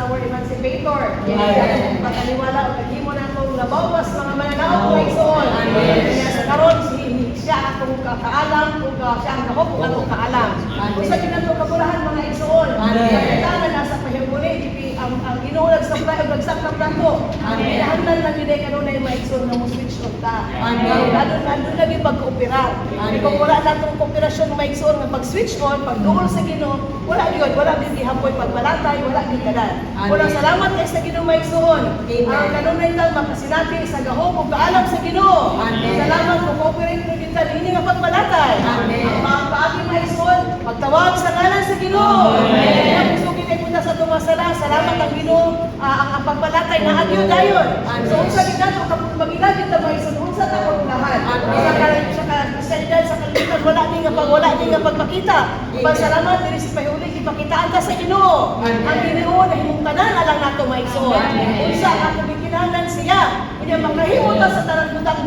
our emancipator. Amen. Pagkaliwala o paghimo na itong nabawas mga mananaw ko igsoon. Kaya sa karon si siya atong kakaalam uh, siya ang dako kung atong kaalam. Usa din nato kabulahan mga igsoon. Amen. Kailangan nasa pahimuli ang ang inulag sa prayo bagsak na plato. Kinahanglan lang gid kanunay mga igsoon nga mo switch on ta. Lalo lalo lagi pag-operar. Kung wala na itong operasyon mga igsoon nga pag-switch on, pag-duol sa Ginoo, gyud, wala din gihapoy pagbalatay, wala din kadan. Amen. Wala salamat kay sa Ginoo mga igsoon. Amen. Ang kanunay makasinati sa gahom ug kaalam sa Ginoo. Salamat kung cooperate mo kita ini nga pagbalatay. Ang paagi mga igsoon, pagtawag sa ngalan sa Ginoo. Amen. Punta sa tumasala, salamat ang Ginoo, ah, ang, pagbalatay na agyo dayon. So unsa gid nato kapag magilagid kita mga igsoon, unsa ta ko lahat. Amen. Sa kalan sa kalan sa kalibutan wala ni nga pag wala ni nga pagpakita. Pasalamat diri sa pahuli ipakitaan ta sa Ginoo. Ang Ginoo na himong tanan alang nato mga igsoon. Amen. Unsa ang kabikinahanglan siya. Kanya makahimo ta sa tarang butang